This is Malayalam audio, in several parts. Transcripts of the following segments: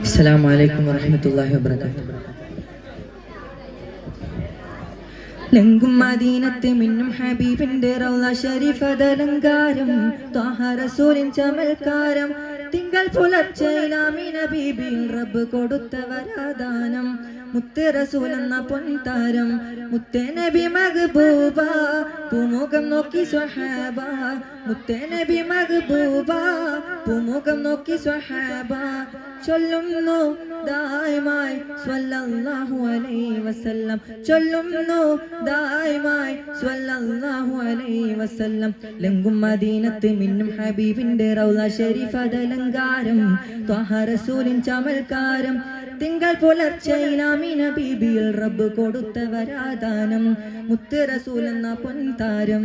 അസ്സലാമു അലൈക്കും വറഹ്മത്തുള്ളാഹി വബറകാതുഹു. ലങ്കും മദീനത്തെ മിന്നും ഹബീബിന്റെ റൗള ശരീഫതലങ്കാരം ത്വാഹ റസൂലിൻ ചമൽക്കാരം തിങ്കൾ പുലർച്ചെ ബീബിയിൽ റബ്ബ് കൊടുത്ത വരാദാനം മുത്ത് റസൂൽ എന്ന പൊൻതാരം മുത്തേ നബി മഹബൂബ പൂമുഖം നോക്കി സ്വഹാബ മുത്തേ നബി മഹബൂബ പൂമുഖം നോക്കി സ്വഹാബ. ചൊല്ലുന്നു ദായമായി സ്വല്ലല്ലാഹു അലൈഹി വസല്ലം. ചൊല്ലുന്നു ദായമായി സ്വല്ലല്ലാഹു അലൈഹി വസല്ലം. ലങ്കും മദീനത്ത് മിന്നും ഹബീബിന്റെ റൗള ഷെരീഫ് അതലങ്കാരം. ത്വഹ റസൂലിൻ ചമൽക്കാരം. തിങ്കൾ പുലർച്ചയിലാമിന ബീബിയിൽ റബ്ബ് കൊടുത്ത വരാദാനം റസൂൽ എന്ന പൊൻതാരം.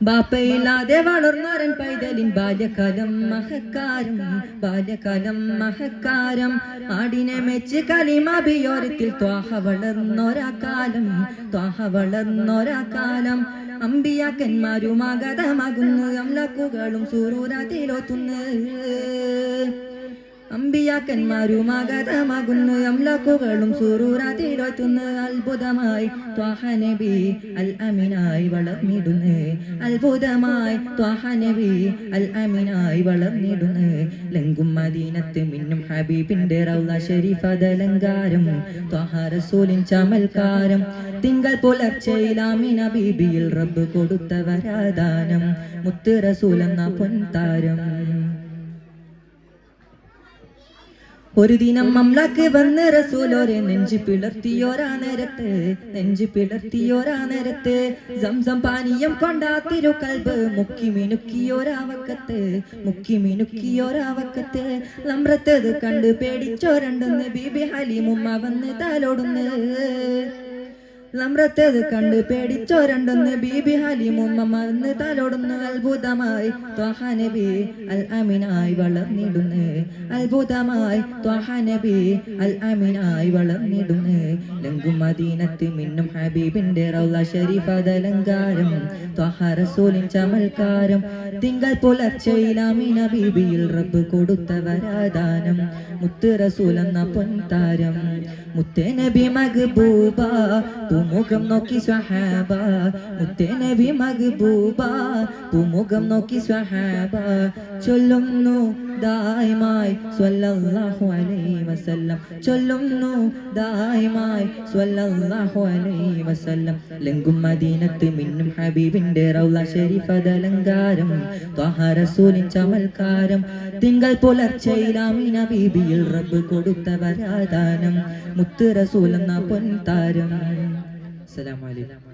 ബാപ്പയില്ലാതെ വളർന്നോരൻ പൈതലിൻ ബാല്യകാലം മഹക്കാരം ബാല്യകാലം മഹക്കാരം. ആടിനെ മെച്ച് കലിമബിയോരത്തിൽ ത്വാഹ വളർന്നൊരാ കാലം ത്വാഹ വളർന്നൊരാ കാലം അമ്പിയാക്കന്മാരുമാകതമാകുന്നു അംലക്കുകളും സൂറൂരത്തിലോത്തുന്നു അമ്പിയാക്കന്മാരുമാഗതമാകുന്നു അംലക്കുകളും സൂറൂരത്തിലോത്തുന്നു അത്ഭുതമായി ത്വാഹനബി അൽ അമിനായി വളർന്നിടുന്നു. അത്ഭുതമായി ത്വാഹനബി അൽ അമിനായി വളർന്നിടുന്നു. ലങ്കും മദീനത്ത് മിന്നും ഹബീബിന്റെ റൗള ഷരീഫ് അതലങ്കാരം. ത്വാഹ റസൂലിൻ ചമൽക്കാരം. തിങ്കൾ പുലർച്ചയിലാമിന ബീബിയിൽ റബ്ബ് കൊടുത്ത വരാദാനം. മുത്ത് റസൂൽ എന്ന പൊൻതാരം. ഒരു ദിനം മംലാക്ക് വന്ന് റസൂലോരെ നെഞ്ചി പിളർത്തിയോരാ നേരത്ത് നെഞ്ചി പിളർത്തിയോരാ നേരത്ത് സംസം പാനീയം കൊണ്ടാത്തിരു കൽബ് മുക്കി മിനുക്കിയോരാവക്കത്ത് മുക്കി മിനുക്കിയോരാവക്കത്ത് നമ്രത്തത് കണ്ട് പേടിച്ചോരണ്ടെന്ന് ബീബി ഹലീമുമ്മ വന്ന് താലോടുന്ന്. ലമ്രത്തേത് കണ്ട് പേടിച്ചോ രണ്ടൊന്ന് ബീബി ഹലിമുമ്മ മറന്ന് തലോടുന്നു അത്ഭുതമായി ത്വഹ നബി അൽ അമിനായി വളർന്നിടുന്നു. അത്ഭുതമായി ത്വഹ നബി അൽ അമിനായി വളർന്നിടുന്നു. ലങ്കും മദീനത്ത് മിന്നും ഹബീബിന്റെ റൗള ഷരീഫ് ദലങ്കാരം ത്വഹ റസൂലിൻ ചമൽക്കാരം തിങ്കൾ പുലർച്ചയിലാമിന ബീബിയിൽ റബ്ബ് കൊടുത്ത വരാദാനം മുത്ത് റസൂൽ എന്ന പൊൻതാരം മുത്തേ നബി മഗ്ബൂബ പൂമുഖം നോക്കി സ്വഹാബ മുത്തേ നബി മഗ്ബൂബ. പൂമുഖം നോക്കി സ്വഹാബ ചൊല്ലുന്നു ദായിമായി സ്വല്ലല്ലാഹു അലൈഹി വസല്ലം. ചൊല്ലുന്നു ദായിമായി സ്വല്ലല്ലാഹു അലൈഹി വസല്ലം. ലങ്കും മദീനത്ത് മിന്നും ഹബീബിന്റെ റൗള ശരീഫ അലങ്കാരം. ത്വഹ റസൂലിൻ ചമൽക്കാരം. തിങ്കൾ പുലർച്ചയിലാമിന ബീബിയിൽ റബ്ബ് കൊടുത്ത വരാദാനം. മുത്ത് റസൂൽ എന്ന പൊൻതാരം. അസ്സലാമു അലൈക്കും.